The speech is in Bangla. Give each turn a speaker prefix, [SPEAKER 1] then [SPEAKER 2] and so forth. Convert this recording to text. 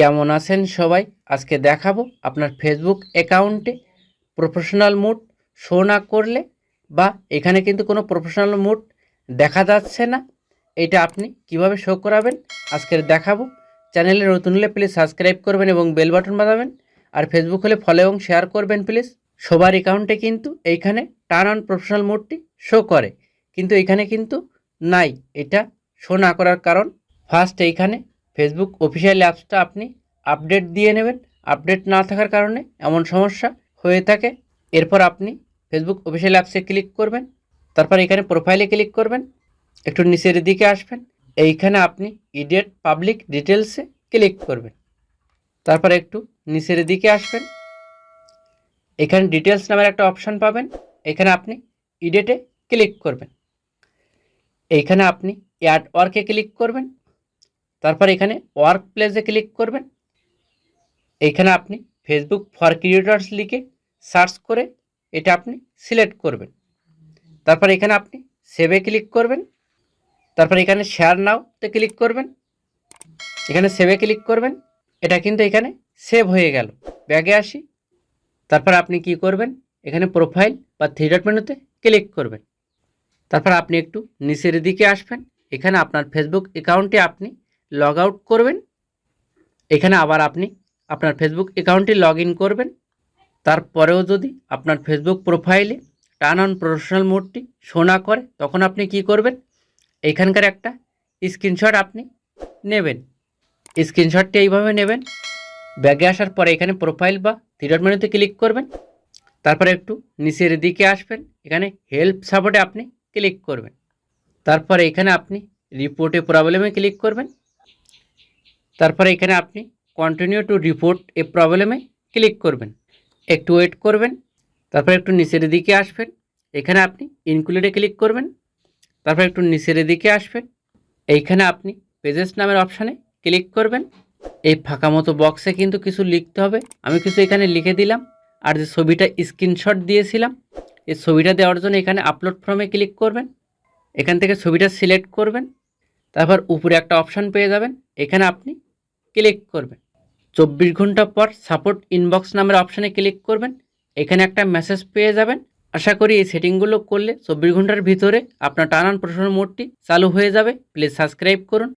[SPEAKER 1] কেমন আছেন সবাই? আজকে দেখাবো আপনার ফেসবুক অ্যাকাউন্টে প্রফেশনাল মুড শো না করলে বা এখানে কিন্তু কোনো প্রফেশনাল মুড দেখা যাচ্ছে না, এটা আপনি কীভাবে শো করাবেন আজকের দেখাবো। চ্যানেলে নতুন হলে প্লিজ সাবস্ক্রাইব করবেন এবং বেল বাটন বাজাবেন আর ফেসবুক হলে ফলো এবং শেয়ার করবেন প্লিজ সবার অ্যাকাউন্টে কিন্তু এইখানে টার্ন অন প্রফেশনাল মোডটি শো করে, কিন্তু এখানে কিন্তু নাই, এটা শো না করার কারণ। ফার্স্ট এইখানে ফেসবুক অফিসিয়াল অ্যাপসটা আপনি আপডেট দিয়ে নেবেন। আপডেট না থাকার কারণে এমন সমস্যা হয়ে থাকে। এরপর আপনি ফেসবুক অফিসিয়াল অ্যাপসে ক্লিক করবেন। তারপর এখানে প্রোফাইলে ক্লিক করবেন। একটু নিচের দিকে আসবেন। এইখানে আপনি ইডিয়েট পাবলিক ডিটেলসে ক্লিক করবেন। তারপর একটু নিচের দিকে আসবেন। এখানে ডিটেলস নামের একটা অপশান পাবেন। এখানে আপনি ইডেটে ক্লিক করবেন। এইখানে আপনি অ্যাড ওয়ার্কে ক্লিক করবেন। তারপর এখানে ওয়ার্ক প্লেসে ক্লিক করবেন। এইখানে আপনি ফেসবুক ফর ক্রিয়েটার্স লিখে সার্চ করে এটা আপনি সিলেক্ট করবেন। তারপর এখানে আপনি সেভে ক্লিক করবেন। তারপর এখানে শেয়ার নাওতে ক্লিক করবেন। এখানে সেভে ক্লিক করবেন। এটা কিন্তু এখানে সেভ হয়ে গেল। ব্যাগে আসি। তারপর আপনি কি করবেন? এখানে প্রোফাইল বা থ্রি ডট মেনুতে ক্লিক করবেন। তারপর আপনি একটু নিচের দিকে আসবেন। এখানে আপনার ফেসবুক অ্যাকাউন্টে আপনি লগ আউট করবেন। এখানে আবার আপনি আপনার ফেসবুক অ্যাকাউন্টটি লগ ইন করবেন। তারপরেও যদি আপনার ফেসবুক প্রোফাইলে টার্ন অন প্রফেশনাল মোডটি শো না করে, তখন আপনি কি করবেন? এইখানকার একটা স্ক্রিনশট আপনি নেবেন। স্ক্রিনশটটি এইভাবে নেবেন। ব্যাগে আসার পরে এখানে প্রোফাইল বা থ্রি ডট মেনুতে ক্লিক করবেন। তারপরে একটু নিচের দিকে আসবেন। এখানে হেল্প সাপোর্টে আপনি ক্লিক করবেন। তারপরে এখানে আপনি রিপোর্টে প্রবলেমে ক্লিক করবেন। তারপরে এখানে আপনি কন্টিনিউ টু রিপোর্ট এ প্রবলেমে ক্লিক করবেন। একটু ওয়েট করবেন, তারপর একটু নিচের দিকে আসবেন। এখানে আপনি ইনক্লুডে ক্লিক করবেন, তারপর একটু নিচের দিকে আসবেন। এইখানে আপনি পেজেস নামের অপশানে ক্লিক করবেন। এই ফাঁকা মতো বক্সে কিন্তু কিছু লিখতে হবে। আমি কিছু এখানে লিখে দিলাম। আর যে ছবিটা স্ক্রিনশট দিয়েছিলাম, এই ছবিটা দেওয়ার জন্য এখানে আপলোড ফর্মে ক্লিক করবেন। এখান থেকে ছবিটা সিলেক্ট করবেন। তারপর উপরে একটা অপশান পেয়ে যাবেন। এখানে আপনি ক্লিক করবেন। চব্বিশ ঘণ্টা পর সাপোর্ট ইনবক্স নামের অপশানে ক্লিক করবেন। এখানে একটা মেসেজ পেয়ে যাবেন। আশা করি এই সেটিংগুলো করলে চব্বিশ ঘণ্টার ভিতরে আপনার টানান প্রশ্ন মোডটি চালু হয়ে যাবে। প্লিজ সাবস্ক্রাইব করুন।